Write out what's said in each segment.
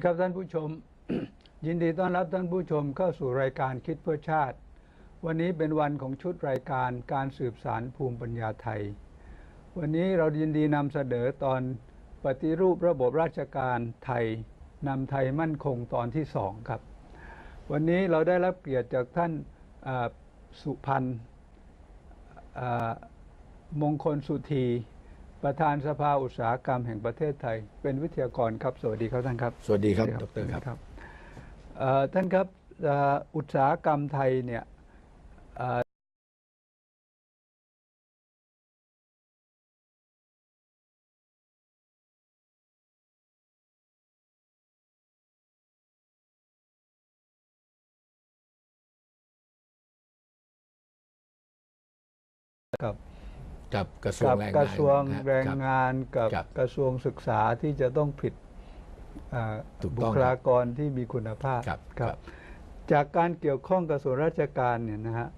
ีครับท่านผู้ชม ยินดีต้อนรับท่านผู้ชมเข้าสู่รายการคิดเพื่อชาติ วันนี้เป็นวันของชุดรายการการสืบสารภูมิปัญญาไทย วันนี้เรายินดีนำเสนอตอนปฏิรูประบบราชการไทยนำไทยมั่นคงตอนที่สองครับ วันนี้เราได้รับเกียรติจากท่านสุพันธ์มงคลสุธี ประธานสภาอุตสาหกรรมแห่งประเทศไทย เป็นวิทยากรครับ สวัสดีครับท่านครับ สวัสดีครับสดวัสรดีครับเอ่อท่านครับเอ่ออุตสาหกรรมไทยเนี่ยเอ่อกับ กับกระทรวงกับแรงกงานระทรวงนะคบแรงงานกับครับกระทรวงศึกษาที่จะต้องผลิตเอ่อถูกบุต้องคลากรที่มีคุณภาพครับครับจากการเกี่ยวข้องกับส่วนราชการเนี่ยนะฮะ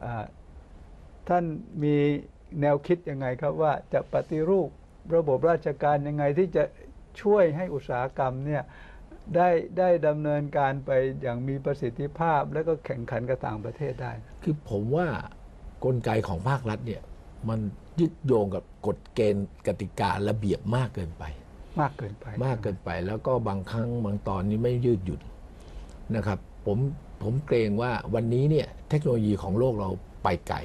เอ่อท่านมีแนวคิดยังไงครับว่าจะปฏิรูประบบราชการยังไงที่จะช่วยให้อุตสาหกรรมเนี่ยได้ได้ดำเนินการไปอย่างมีประสิทธิภาพ และก็แข่งขันกับต่างประเทศได้ คือผมว่ากลไกของภาครัฐเนี่ย มันยึดโยงกับกฎเกณฑ์กติการะเบียบมากเกินไป มากเกินไป มากเกินไป แล้วก็บางครั้งบางตอนนี้ไม่ยืดหยุ่นนะครับ ผมผมเกรงว่าวันนี้เนี่ยเทคโนโลยีของโลกเราไปไกล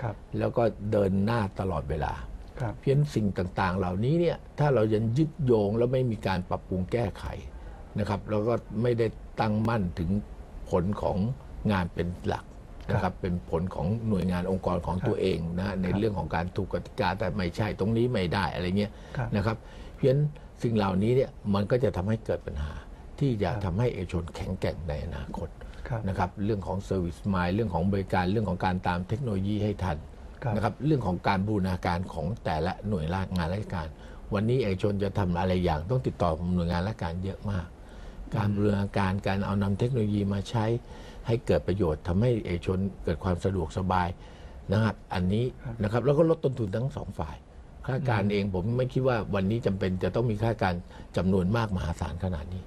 ครับ แล้วก็เดินหน้าตลอดเวลาครับเพี้ยนสิ่งต่างๆ เหล่านี้เนี่ยถ้าเรายังยึดโยงแล้วไม่มีการปรับปรุงแก้ไขนะครับ แล้วก็ไม่ได้ตั้งมั่นถึงผลของงานเป็นหลัก นะครับเป็นผลของหน่วยงานองค์กรของตัวเองนะในเรื่องของการถูกกติกาแต่ไม่ใช่ตรงนี้ไม่ได้อะไรเงี้ยครับนะครับเพี้ยนสิ่งเหล่านี้เนี่ยมันก็จะทำให้เกิดปัญหา ที่จะครับทำให้เอกชนแข็งแกร่งในอนาคตครับนะครับเรื่องของเซอร์วิสมายเรื่องของบริการเรื่องของการตามเทคโนโลยีให้ทันครับนะครับเรื่องของการบูรณาการของแต่ละหน่วยงานราชการ วันนี้เอกชนจะทำอะไรอย่างต้องติดต่อหน่วยงานราชการเยอะมาก การบูรณาการการเอานำเทคโนโลยีมาใช้ ให้เกิดประโยชน์ทำให้เอกชนเกิดความสะดวกสบายนะครับอันนี้นะครับแล้วก็ลดต้นทุนทั้งสองฝ่ายข้าราชการเองผมไม่คิดว่าวันนี้จำเป็นจะต้องมีข้าราชการจำนวนมากมหาศาลขนาดนี้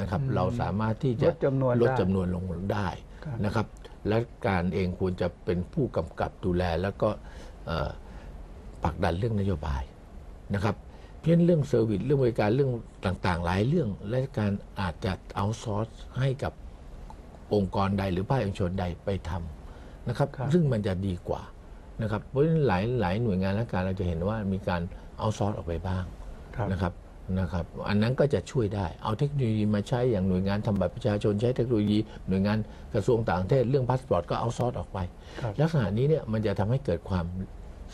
นะครับ เราสามารถที่จะลดจำนวนลดได้จำนวนลงได้ครับนะครับ และการเองควรจะเป็นผู้กำกับดูแลแล้วก็เอ่อผลักดันเรื่องนโยบายนะครับเพี้ยนเรื่องเซอร์วิสเรื่องบริการเรื่องต่างๆ หลายเรื่อง และการอาจจะเอาซอร์สให้กับ องค์กรใดหรือภาคเอกชนใดไปทำนะครับครับ ซึ่งมันจะดีกว่านะครับเพราะฉะนั้นหลายหลายหน่วยงานราชการเราจะเห็นว่ามีการเอาซอร์สออกไปบ้างครับนะครับนะครับอันนั้นก็จะช่วยได้เอาเทคโนโลยีมาใช้อย่างหน่วยงานทำบัตรประชาชนใช้เทคโนโลยีหน่วยงานกระทรวงต่างประเทศเรื่องพาสปอร์ตก็เอาซอร์สออกไปครับลักษณะนี้เนี่ยมันจะทำให้เกิดความ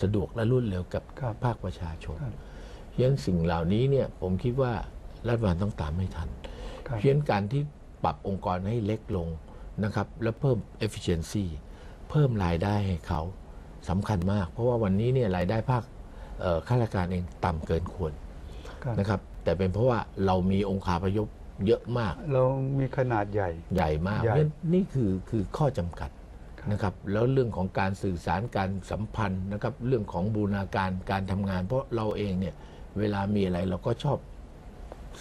สะดวกและรวดเร็วกับครับภาคประชาชนครับเพราะฉะนั้นสิ่งเหล่านี้เนี่ยผมคิดว่ารัฐบาลต้องตามไม่ทันครับเพราะฉะนั้นการที่ ปรับองค์กรให้เล็กลงนะครับ และเพิ่ม efficiency เพิ่มรายได้ให้เขาสำคัญมาก เพราะว่าวันนี้เนี่ยรายได้ภาคเอ่อข้าราชการเองต่ำเกินควรครับนะครับแต่เป็นเพราะว่าเรามีองค์คาพยพเยอะมาก เรามีขนาดใหญ่ใหญ่มากใหญ่เพราะฉะนั้นนี่คือคือข้อจำกัดครับนะครับแล้วเรื่องของการสื่อสารการสัมพันธ์นะครับเรื่องของบูรณาการการทำงาน เพราะเราเองเนี่ยเวลามีอะไรเราก็ชอบ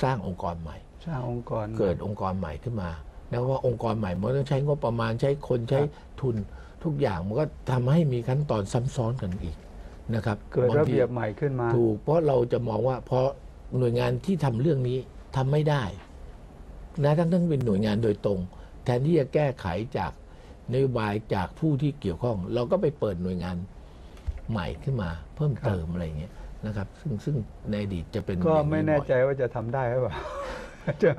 สร้างองค์กรใหม่ สร้างองค์กรเกิดองค์กรใหม่ขึ้นมาแล้วว่าองค์กรใหม่มันต้องใช้งบประมาณใช้คนใช้ทุนทุกอย่างมันก็ทำให้มีขั้นตอนซ้ำซ้อนกันอีกนะครับเกิดบางระทีเบียบใหม่ขึ้นมา ถูกเพราะเราจะมองว่าเพราะหน่วยงานที่ทำเรื่องนี้ทำไม่ได้นะทั้งทั้งเป็นหน่วยงานโดยตรง แทนที่จะแก้ไขจากนโยบายจากผู้ที่เกี่ยวข้อง เราก็ไปเปิดหน่วยงานใหม่ขึ้นมา เพิ่มเติมอะไรอย่างเงี้ยนะครับ ซึ่งซึ่งในอดีตจะเป็นก็อย่างไม่แน่บ่อยใจว่าจะทำได้หรือเปล่า จะ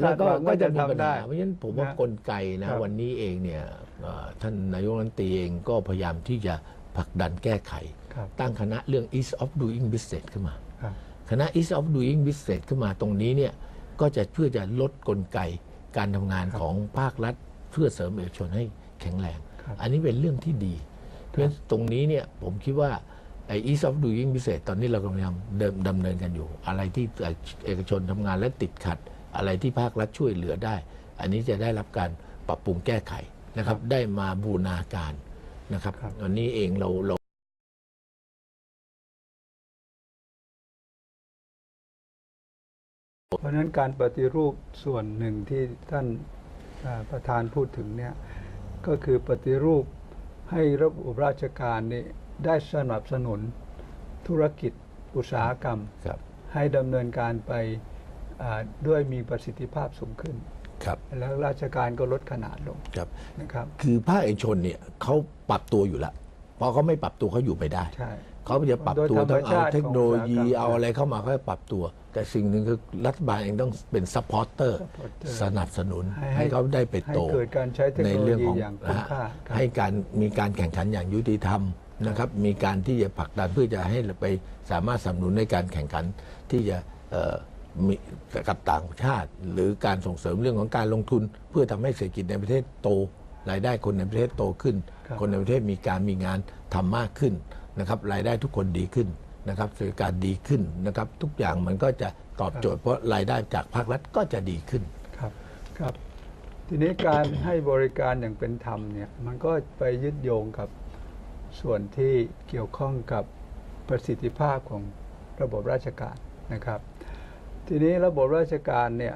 แล้วก็คาดหงก็ว่าจะมีปัญทำได้หาเพราะฉะนั้นผมว่านะกลไกนะครับวันนี้เองเนี่ยเอ่อท่านนายกรัฐมนตรีเองก็พยายามที่จะผลักดันแก้ไขครับตั้งคณะเรื่อง ease of doing business ขึ้นมาครับคณะ ease of doing business ขึ้นมาตรงนี้เนี่ยก็จะเพื่อจะลดกลไกการทำงานครับของภาครัฐ เพื่อเสริมเอกชนให้แข็งแรงครับอันนี้เป็นเรื่องที่ดี เพราะฉะนั้นตรงนี้เนี่ยผมคิดว่า ไอ้ ease of doing business ตอนนี้เรากำลังเดิมดำเนินกันอยู่ อะไรที่เอกชนทำงานและติดขัด อะไรที่ภาครัฐช่วยเหลือได้ อันนี้จะได้รับการปรับปรุงแก้ไขนะครับ ได้มาบูรณาการนะครับครับวันนี้เองเราเราเพราะฉะนั้นการปฏิรูปส่วนหนึ่งที่ท่านอ่าประธานพูดถึงเนี่ยก็คือปฏิรูปให้ระบบราชการนี่ ได้สนับสนุนธุรกิจอุตสาหกรรม ครับ ให้ดำเนินการไปอ่าด้วยมีประสิทธิภาพสูงขึ้น ครับ แล้วราชการก็ลดขนาดลงครับ นะครับ คือภาคเอกชนเนี่ยเขาปรับตัวอยู่แล้วเพราะเขาไม่ปรับตัวเขาอยู่ไม่ได้ ใช่ เขาจะปรับตัวโดยธรรมต้องเอาชาติเทคโนโลยีของอุตสาหกรรมเอาอะไรเข้ามาเขาจะปรับตัว แต่สิ่งหนึ่งคือรัฐบาลเองต้องเป็นซัพพอร์เตอร์ supporter สนับสนุนให้ให้เขาได้ไปให้โตเกิดการใช้เทคในโนโลเรื่องยีของอย่างคุ้มค่าครับ ให้การมีการแข่งขันอย่างยุติธรรม นะครับมีการที่จะผลักดันเพื่อจะให้ไปสามารถสนับสนุนในการแข่งขันที่จะเอ่อมีกับต่างชาติ หรือการส่งเสริมเรื่องของการลงทุน เพื่อทำให้เศรษฐกิจในประเทศโตรายได้คนในประเทศโตขึ้นครับคนในประเทศมีการมีงานทำมากขึ้นนะครับรายได้ทุกคนดีขึ้นนะครับเศรษฐกิจดีขึ้นนะครับ ทุกอย่างมันก็จะตอบโจทย์เพราะรายได้จากภาครัฐก็จะดีขึ้นครับครับ ทีนี้การให้บริการอย่างเป็นธรรมเนี่ยมันก็ไปยึดโยงกับ ส่วนที่เกี่ยวข้องกับประสิทธิภาพของระบบราชการนะครับ ทีนี้ระบบราชการเนี่ย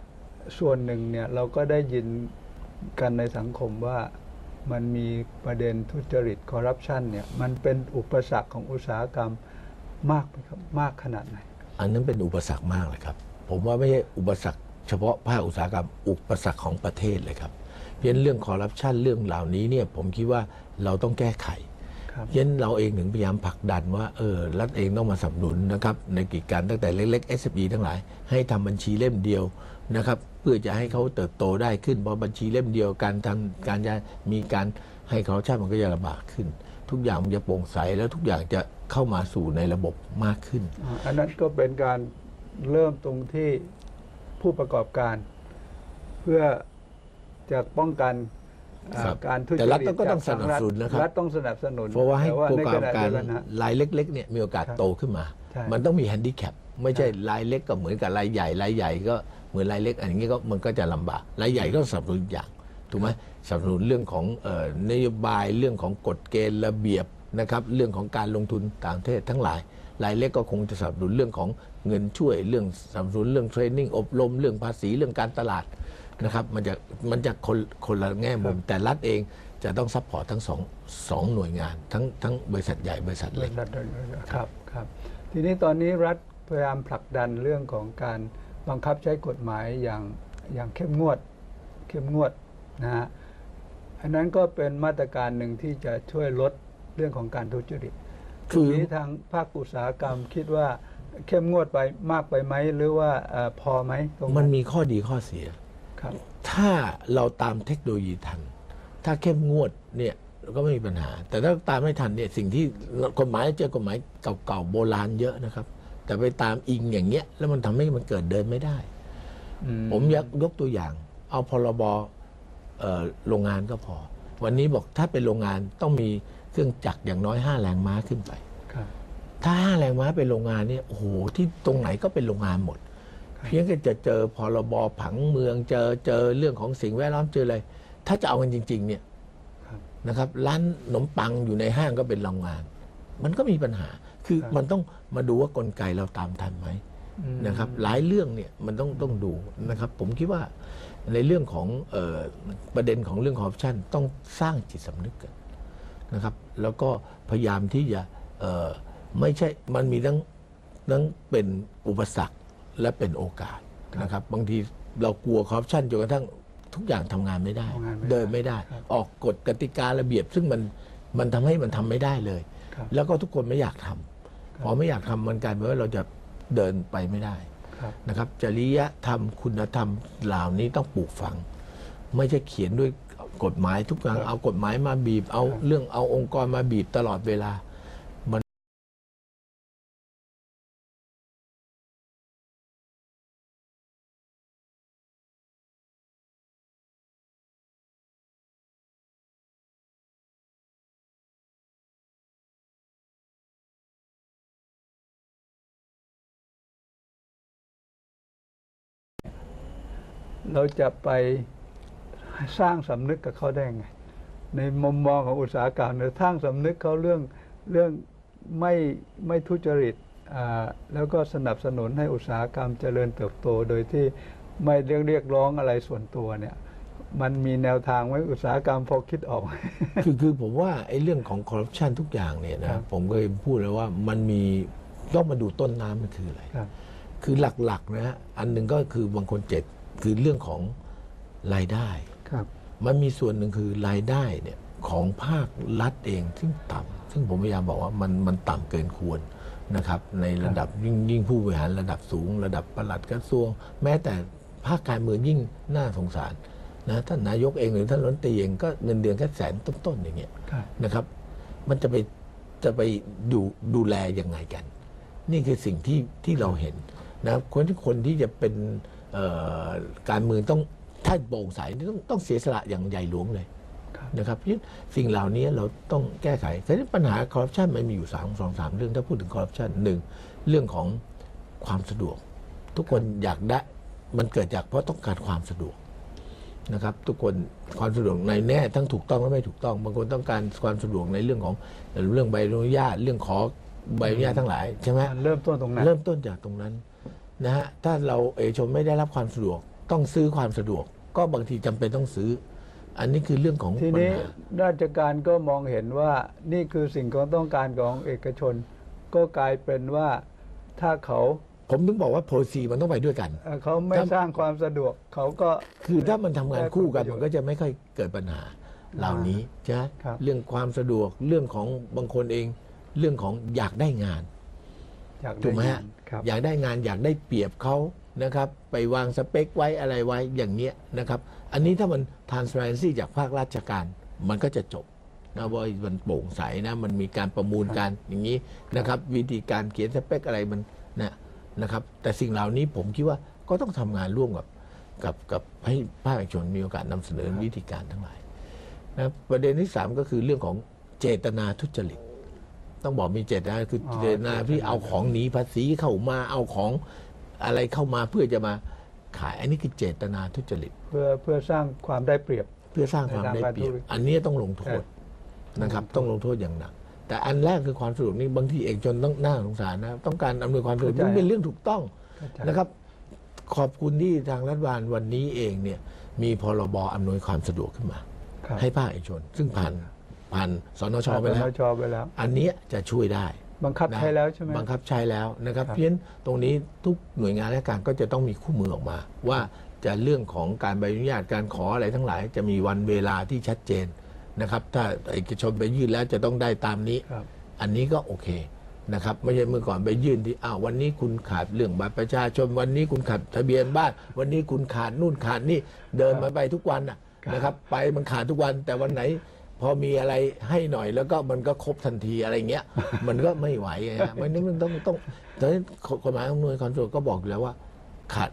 ส่วนหนึ่งเนี่ยเราก็ได้ยินกันในสังคมว่ามันมีประเด็นทุจริตคอร์รัปชันเนี่ยมันเป็นอุปสรรคของอุตสาหกรรมมากไหมครับมากขนาดไหน อันนั้นเป็นอุปสรรคมากเลยครับ ผมว่าไม่ใช่อุปสรรคเฉพาะภาคอุตสาหกรรมอุปสรรคของประเทศเลยครับ เพราะฉะนั้นเรื่องคอร์รัปชันเรื่องเหล่านี้เนี่ยผมคิดว่าเราต้องแก้ไข เพราะฉะนั้นเราเองถึงพยายามผลักดันว่าเออรัฐเองต้องมาสนับสนุนนะครับในกิจการตั้งแต่เล็กๆ SME ทั้งหลาย ให้ทำบัญชีเล่มเดียวนะครับเพื่อจะให้เขาเติบโตได้ขึ้นเพราะบัญชีเล่มเดียวการทำการจะมีการให้คอร์รัปชันมันก็จะลำบากขึ้น ทุกอย่างมันจะโปร่งใสแล้วทุกอย่างจะเข้ามาสู่ในระบบมากขึ้นอ่าอันนั้นก็เป็นการเริ่มตรงที่ผู้ประกอบการ เพื่อจะป้องกันอ่าครับ การทุจริตแต่รัฐก็ต้องจากทาสนับสนุนนะครับรัฐต้องสนับสนุน เพราะว่าให้แต่ผู้ในประกขอบณะการเดียวกันนะรายเล็กๆเนี่ยมีโอกาสครับโตขึ้นมาใช่มันต้องมีแฮนดิแคปไม่ใช่รายเล็กก็เหมือนกับรายใหญ่รายใหญ่ก็เหมือนรายเล็กอันนี้ก็มันก็จะลำบากรายใหญ่ก็สนับสนุนอีกอย่างถูกไหมสนับสนุนเรื่องของเอ่อนโยบายเรื่องของกฎเกณฑ์ระเบียบนะครับเรื่องของการลงทุนต่างประเทศทั้งหลาย รายเล็กก็คงจะสนับสนุนเรื่องของเงินช่วยเรื่องสนับสนุนเรื่องเทรนนิ่งอบรมเรื่องภาษีเรื่องการตลาด นะครับมันจะมันจะคนคนละแง่มุม แต่รัฐเองจะต้องซัพพอร์ตทั้งสองสองหน่วยงาน ทั้งทั้งบริษัทใหญ่บริษัทเล็กรัฐครับครับทีนี้ตอนนี้รัฐพยายามผลักดันเรื่องของการบังคับใช้กฎหมายอย่างอย่างเข้มงวดเข้มงวดนะฮะอันนั้นก็เป็นมาตรการหนึ่งที่จะช่วยลดเรื่องของการทุจริตคือทีนี้ทางภาคอุตสาหกรรมคิดว่าเข้มงวดไปมากไปไหมหรือว่าเออพอไหมตรงมันมีข้อดีข้อเสียครับ ถ้าเราตามเทคโนโลยีทัน ถ้าเข้มงวดเนี่ยก็ไม่มีปัญหา แต่ถ้าตามไม่ทันเนี่ยสิ่งที่กฎหมายเจอกฎหมายเก่าๆโบราณเยอะนะครับ แต่ไปตามอิงอย่างเงี้ยแล้วมันทำให้มันเกิดเดินไม่ได้อืผมยกยกตัวอย่าง เอาพรบเอ่อโรงงานก็พอ วันนี้บอกถ้าเป็นโรงงานต้องมีเครื่องจักรอย่างน้อยห้าแรงม้าขึ้นไปครับถ้าห้าแรงม้าเป็นโรงงานเนี่ยโอ้โหที่ตรงไหนก็เป็นโรงงานหมด เพียงแต่จะเจอพรบผังเมืองเจอเจอเรื่องของสิ่งแวดล้อมเจออะไรถ้าจะเอากันจริง ๆ เนี่ยครับนะครับ ร้านขนมปังอยู่ในห้างก็เป็นโรงงาน มันก็มีปัญหาคือครับมันต้องมาดูว่ากลไกเราตามทันไหมอืมนะครับ หลายเรื่องเนี่ยมันต้องต้องดูนะครับ ผมคิดว่าในเรื่องของเออประเด็นของเรื่องคอร์รัปชันต้องสร้างจิตสำนึกกันนะครับ แล้วก็พยายามที่จะเอ่อไม่ใช่มันมีทั้งทั้งเป็นอุปสรรค และเป็นโอกาสนะครับบางทีเรากลัวคอร์รัปชันจนกระทั่งทุกอย่างทำงานไม่ได้ทำงานไม่ได้ เดินไม่ได้ครับออกกฎกติการะเบียบ ซึ่งมันมันทำให้มันทำไม่ได้เลยครับแล้วก็ทุกคนไม่อยากทำพอไม่อยากทำมันกลายเป็นว่าเราจะเดินไปไม่ได้ครับนะครับจริยธรรมคุณธรรมเหล่านี้ต้องปลูกฝัง ไม่ใช่เขียนด้วยกฎหมายทุกอย่างครับเอากฎหมายมาบีบ เอาครับเรื่องเอาองค์กรมาบีบตลอดเวลา เราจะไปสร้างสำนึกกับเขาได้ไง ในมุมมองของอุตสาหกรรมเนี่ยสร้างสำนึกเขาเรื่องเรื่องไม่ไม่ทุจริตอ่าแล้วก็สนับสนุนให้อุตสาหกรรมเจริญเติบโต โดยที่ไม่เรียกเรียกร้องอะไรส่วนตัวเนี่ยมันมีแนวทางไว้อุตสาหกรรมพอคิดออกไหมคือคือผมว่าไอ้เรื่องของคอร์รัปชันทุกอย่างเนี่ยคนะรับผมเคยพูดเลยว่ามันมีต้องมาดูต้นน้ำมันคืออะไรครับคือหลักๆนะฮะอันหนึ่งก็คือบางคนเจ็ด คือเรื่องของรายได้ครับมันมีส่วนหนึ่งคือรายได้เนี่ยของภาครัฐเองซึ่งต่ำซึ่งผมพยายามบอกว่ามันมันต่ำเกินควรนะครับ ในระดับยิ่งยิ่งผู้บริหารระดับสูง ระดับปลัดกระทรวง แม้แต่ภาคการเมืองยิ่งน่าสงสารนะท่านนายกเองหรือท่านรัฐมนตรีเองก็เงินเดือนแค่แสนต้นๆอย่างเงี้ยครับนะครับ มันจะไปจะไปดูดูแลยังไงกัน นี่คือสิ่งที่ที่เราเห็นนะครับคนที่คนที่จะเป็นเอ่อ การเมืองต้องถ้าโปร่งใสนี่ต้องต้องเสียสละอย่างใหญ่หลวงเลยครับนะครับเพราะฉะนั้นสิ่งเหล่านี้เราต้องแก้ไขแต่ที่ปัญหาคอร์รัปชันมันมีอยู่สามสองสามเรื่องถ้าพูดถึงคอร์รัปชันหนึ่งเรื่องของความสะดวก ทุกคนอยากได้มันเกิดจากเพราะต้องการความสะดวกนะครับ ทุกคนความสะดวกในแน่ทั้งถูกต้องและไม่ถูกต้องบางคนต้องการความสะดวกในเรื่องของเรื่องใบอนุญาตเรื่องขอใบอนุญาตทั้งหลายใช่ไหมมันเริ่มต้นตรงนั้นเริ่มต้นจากตรงนั้น นะฮะถ้าเราเอกชนไม่ได้รับความสะดวก ต้องซื้อความสะดวก ก็บางทีจำเป็นต้องซื้อ อันนี้คือเรื่องของทีปัญนี้หาราชการก็มองเห็นว่านี่คือสิ่งที่ต้องการของเอกชน ก็กลายเป็นว่าถ้าเขาผมถึงบอกว่าโพลีมันต้องไปด้วยกันเอ่อเขาไม่ครับสร้างความสะดวกเขาก็คือถ้ามันทำงานคู่กันได้ผลประโยชน์มันก็จะไม่ค่อยเกิดปัญหาเหล่านี้ใช่ไหมครับเรื่องความสะดวกเรื่องของบางคนเอง เรื่องของอยากได้งานอยากถูได้กไหมเงิฮะน ครับ อยากได้งานอยากได้เปรียบเขานะครับ ไปวางสเปคไว้อะไรไว้อย่างเนี้ยนะครับ อันนี้ถ้ามัน transparency จากภาคราชการ มันก็จะจบนะว่ามันโปร่งใสนะมันมีการประมูลการอย่างนี้นะครับ วิธีการเขียนสเปคอะไรมันนะนะครับ แต่สิ่งเหล่านี้ผมคิดว่าก็ต้องทำงานร่วมกับกับกับให้ภาคเอกชนมีโอกาสนำเสนอวิธีการทั้งหลายนะประเด็นที่สามก็คือเรื่องของเจตนาทุจริต ต้องบอกมีเจตนาคือออเจตนาที่เอาของหนีภาษีเข้ามาเอาของอะไรเข้ามาเพื่อจะมาขาย อันนี้คือเจตนาทุจริต เพื่อเพื่อสร้างความได้เปรียบ เพื่อสร้างความได้เปรียบในทางการธุรกิจอันนี้ต้องลงโทษครับนะครับ ต้องลงโทษอย่างหนักแต่อันแรกคือความสะดวกนี่บางทีเอกชนต้องน่าสงสารนะต้องการอำนวยความสะดวกนี่เป็นเรื่องถูกต้องเข้าใจนะครับ ขอบคุณที่ทางรัฐบาลวันนี้เองเนี่ยมีพรบอำนวยความสะดวกขึ้นมาครับให้ภาคเอกชน ซึ่งผ่าน ผ่านสนชไปแล้วสนชไปแล้ว อันเนี้ยจะช่วยได้ บังคับนะใช้แล้วใช่ไหม บังคับใช้แล้วนะครับ ครับ เพราะฉะนั้นตรงนี้ทุกหน่วยงานราชการก็จะต้องมีคู่มือออกมา ว่าจะเรื่องของการใบอนุญาตการขออะไรทั้งหลาย จะมีวันเวลาที่ชัดเจนนะครับ ถ้าเอกชนไปยื่นแล้วจะต้องได้ตามนี้ ครับ อันนี้ก็โอเคนะครับไม่ใช่เมื่อก่อนไปยื่นที่อ้าววันนี้คุณขาดเรื่องบัตรประชาชนวันนี้คุณขาดทะเบียนบ้าน วันนี้คุณขาดนู่นขาดนี่เดินมาไปทุกวันน่ะครับนะครับ ไปมันขาดทุกวันแต่วันไหนพ อมีอะไรให้หน่อยแล้วก็มันก็ครบทันทีอะไรเงี้ย มันก็ไม่ไหวไงฮะมันมันต้องต้องแต่กฎหมายของหน่วยความสะดวกก็บอกอยู่แล้วว่าขาด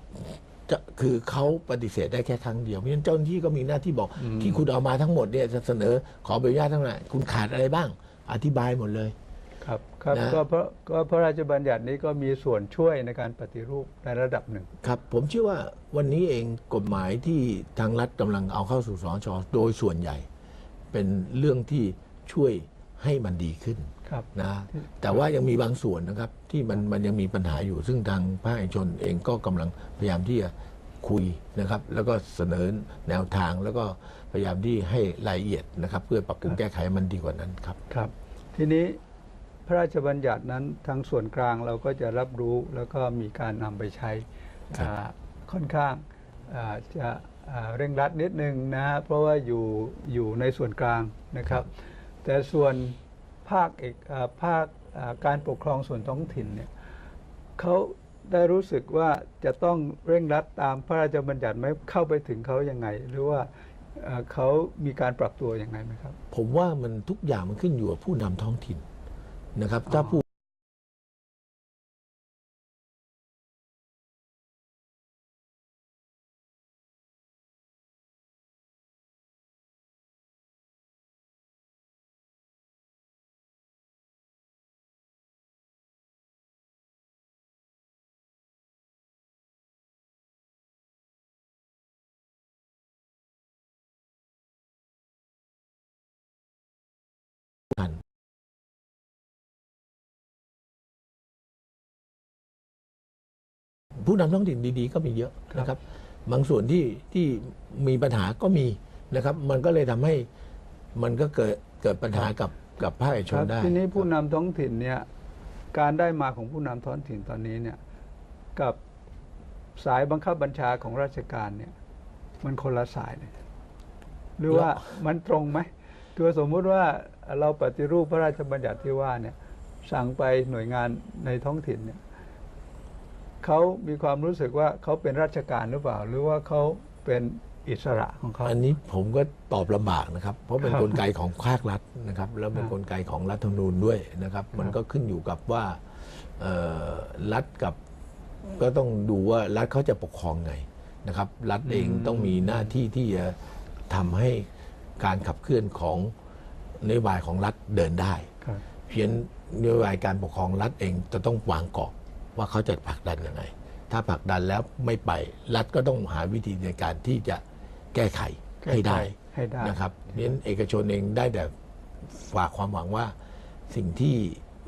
จะคือเขาปฏิเสธได้แค่ครั้งเดียวเพราะฉะนั้นเจ้าหน้าที่ก็มีหน้าที่บอกที่คุณเอามาทั้งหมดเนี่ยจะเสนอขอใบอนุญาตทั้งหลายคุณขาดอะไรบ้าง อธิบายหมดเลย ครับครับนะ ก็เพราะก็พระราชบัญญัตินี้ก็มีส่วนช่วยในการปฏิรูปในระดับหนึ่ง ครับ ผมเชื่อว่าวันนี้เองกฎหมายที่ทางรัฐกำลังเอาเข้าสู่สนชโดยส่วนใหญ่ เป็นเรื่องที่ช่วยให้มันดีขึ้นครับนะแต่ว่ายังมีบางส่วนนะครับ ที่มันมันยังมีปัญหาอยู่ ซึ่งทางภาคเอกชนเองก็กำลังพยายามที่จะคุยนะครับ แล้วก็เสนอแนวทางแล้วก็พยายามที่ให้รายละเอียดนะครับ เพื่อปรับปรุงแก้ไขมันดีกว่านั้นครับครับ ทีนี้พระราชบัญญัตินั้นทางส่วนกลางเราก็จะรับรู้แล้วก็มีการนำไปใช้ครับอ่าค่อนข้างอ่าจะอ่า เร่งรัดนิดนึงนะฮะเพราะว่าอยู่อยู่ในส่วนกลางนะครับ แต่ส่วนภาคเอกภาคการปกครองส่วนท้องถิ่นเนี่ยเขาได้รู้สึกว่าจะต้องเร่งรัดตามพระราชบัญญัติไหมเข้าไปถึงเขายังไง หรือว่าเขามีการปรับตัวยังไงไหมครับ ผมว่ามันทุกอย่างมันขึ้นอยู่กับผู้นำท้องถิ่นนะครับถ้าผู้ ผู้นำท้องถิ่นดีๆ ก็มีเยอะนะครับ บางส่วนที่ที่มีปัญหาก็มีนะครับ มันก็เลยทำให้มันก็เกิดเกิดปัญหากับกับภาคเอกชคนรับได้ทีนี้ผู้นำท้องถิ่นเนี่ยการได้มาของผู้นำท้องถิ่นตอนนี้เนี่ยกับสายบังคับบัญชาของราชการเนี่ยมันคนละสายเลยหรือว่ามันตรงไหมคือสมมุติว่าเราปฏิรูปพระราชบัญญัติที่ว่าเนี่ยสั่งไปหน่วยงานในท้องถิ่นเนี่ย เขามีความรู้สึกว่าเขาเป็นราชการหรือเปล่า หรือว่าเขาเป็นอิสระของเขาอันนี้ผมก็ตอบลำบากนะครับ เพราะเป็นครับกลไกของภาครัฐนะครับ แล้วเป็นครับกลไกของรัฐธรรมนูญด้วยนะครับ มันครับก็ขึ้นอยู่กับว่าเอ่อรัฐกับก็ต้องดูว่ารัฐเขาจะปกครองไงนะครับ รัฐเองต้องมีหน้าที่ที่จะทำให้การขับเคลื่อนของนโยบายของรัฐเดินได้ครับเพียงนโยบายการปกครองรัฐเองจะต้องวางกรอบ ว่าเขาจะผลักดันยังไง ถ้าผลักดันแล้วไม่ไป รัฐก็ต้องหาวิธีในการที่จะแก้ไขให้ได้ให้ได้นะครับเพราะฉะนั้นเอกชนเองได้แต่ฝากความหวังว่าสิ่งที่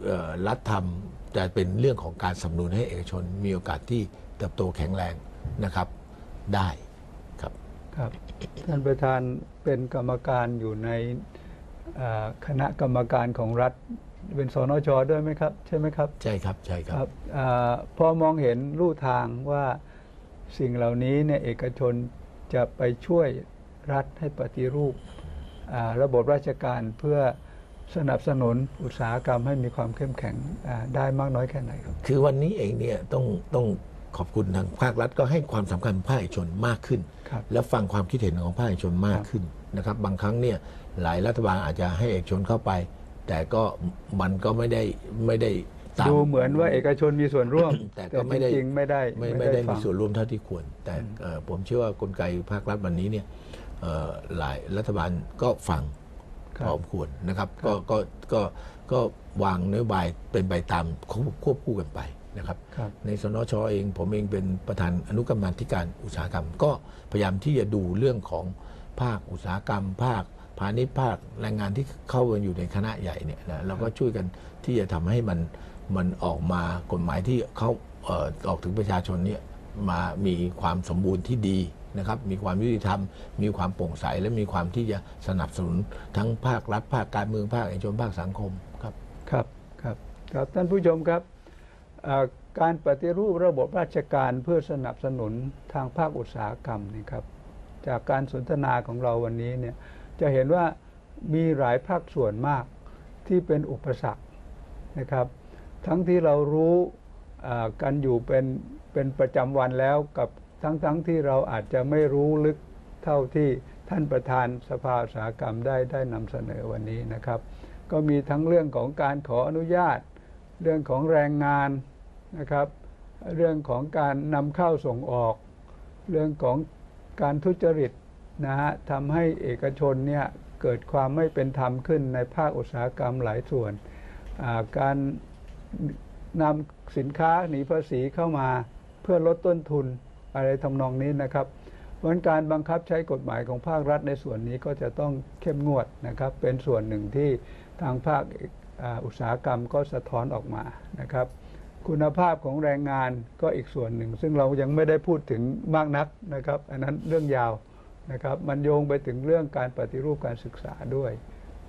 เอ่อรัฐทำจะเป็นเรื่องของการสำนุนให้เอกชนมีโอกาสที่เติบโตแข็งแรงนะครับได้ครับครับ ท่านประธานเป็นกรรมการอยู่ในเอ่อคณะกรรมการของรัฐ เป็นสนชด้วยไหมครับ ใช่ไหมครับ ใช่ครับใช่ครับครับเออพอมองเห็นรูทางว่าสิ่งเหล่านี้เนี่ยเอกชนจะไปช่วยรัฐให้ปฏิรูปอ่าระบบราชการเพื่อสนับสนุนอุตสาหกรรมให้มีความเข้มแข็งอ่าได้มากน้อยแค่ไหนครับ คือวันนี้เองเนี่ยต้องต้องขอบคุณทางภาครัฐก็ให้ความสำคัญภาคเอกชนมากขึ้น ครับ และฟังความคิดเห็นของภาคเอกชนมากครับขึ้นนะครับบางครั้งเนี่ยหลายรัฐบาลอาจจะให้เอกชนเข้าไป แต่ก็มันก็ไม่ได้ไม่ได้ตาม ดูเหมือนว่าเอกชนมีส่วนร่วม แต่ก็ไม่ได้ จริงๆไม่ได้ไม่ไม่ได้ฟัมีงส่วนร่วมเท่าที่ควร แต่เอ่อผมเชื่อว่ากลไกภาครัฐวันนี้เนี่ยเอ่อหลายรัฐบาลก็ฟังครัพบอสมควรนะครับ ก็ก็ก็ก็วางนโยบายเป็นไปตามควบควบคู่กันไปนะครับ ครับ ในสนชเองผมเองเป็นประธานอนุกรรมาธิการอุตสาหกรรม ก็พยายามที่จะดูเรื่องของภาคอุตสาหกรรม ภาค พาณิชย์ภาคแรงงานที่เข้ากันอยู่ในคณะใหญ่เนี่ยนะเราก็ช่วยกันที่จะทำให้มันมันออกมากฎหมายที่เขาเออออกถึงประชาชนเนี่ยมามีความสมบูรณ์ที่ดีนะครับ มีความยุติธรรม มีความโปร่งใส และมีความที่จะสนับสนุนทั้งภาครัฐ ภาคการเมือง ภาคเอกชน ภาคสังคมครับ ครับครับครับท่านผู้ชมครับ การปฏิรูประบบราชการเพื่อสนับสนุนทางภาคอุตสาหกรรมนี่ครับ จากการสนทนาของเราวันนี้เนี่ย จะเห็นว่ามีหลายภาคส่วนมากที่เป็นอุปสรรคนะครับ ทั้งที่เรารู้กันอยู่เป็นเป็นประจำวันแล้วกับทั้งทั้งที่เราอาจจะไม่รู้ลึกเท่าที่ท่านประธานสภาอุตสาหกรรมได้ได้นำเสนอวันนี้นะครับ ก็มีทั้งเรื่องของการขออนุญาต เรื่องของแรงงานนะครับ เรื่องของการนำเข้าส่งออก เรื่องของการทุจริต นะฮะทำให้เอกชนเนี่ยเกิดความไม่เป็นธรรมขึ้นในภาคอุตสาหกรรมหลายส่วน การนำสินค้าหนีภาษีเข้ามาเพื่อลดต้นทุนอะไรทำนองนี้นะครับเพราะงั้นการบังคับใช้กฎหมายของภาครัฐในส่วนนี้ก็จะต้องเข้มงวดนะครับ เป็นส่วนหนึ่งที่ทางภาคอุตสาหกรรมก็สะท้อนออกมานะครับ คุณภาพของแรงงานก็อีกส่วนหนึ่ง ซึ่งเรายังไม่ได้พูดถึงมากนักนะครับ อันนั้นเรื่องยาว นะครับมันโยงไปถึงเรื่องการปฏิรูปการศึกษาด้วย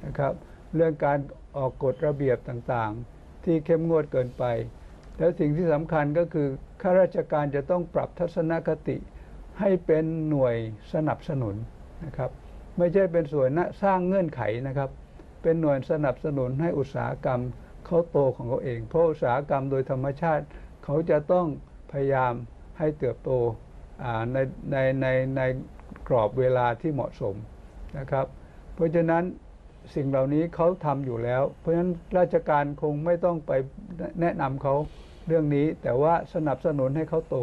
นะครับเรื่องการออกกฎระเบียบต่างๆ ที่เข้มงวดเกินไป และสิ่งที่สำคัญก็คือข้าราชการจะต้องปรับทัศนคติให้เป็นหน่วยสนับสนุนนะครับไม่ใช่เป็นส่วนนะสร้างเงื่อนไขนะครับ เป็นหน่วยสนับสนุนให้อุตสาหกรรมเขาโตของเขาเอง เพราะอุตสาหกรรมโดยธรรมชาติ เขาจะต้องพยายามให้เติบโตในในในใน กรอบเวลาที่เหมาะสมนะครับ เพราะฉะนั้นสิ่งเหล่านี้เขาทำอยู่แล้ว เพราะฉะนั้นราชการคงไม่ต้องไปแนะนำเขาเรื่องนี้ แต่ว่าสนับสนุนให้เขาโต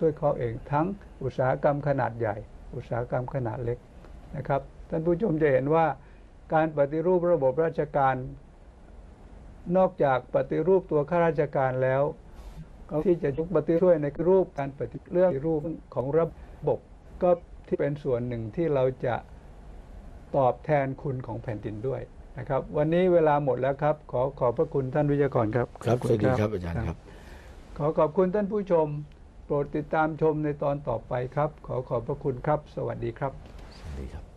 ด้วยเขาเองทั้งอุตสาหกรรมขนาดใหญ่ อุตสาหกรรมขนาดเล็กนะครับท่านผู้ชมจะเห็นว่าการปฏิรูประบบราชการ นอกจากปฏิรูปตัวข้าราชการแล้วที่จะยุกปฏิรูปในรูปการปฏิเรื่องรูปของระบบก็ ที่เป็นส่วนหนึ่งที่เราจะตอบแทนคุณของแผ่นดินด้วยนะครับ วันนี้เวลาหมดแล้วครับ ขอขอบพระคุณท่านวิทยากรครับครับขอสวัสณดีครับอาจารย์ครับ ขอขอบคุณท่านผู้ชม โปรดติดตามชมในตอนต่อไปครับ ขอขอบพระคุณครับ สวัสดีครับสวัสดีครับ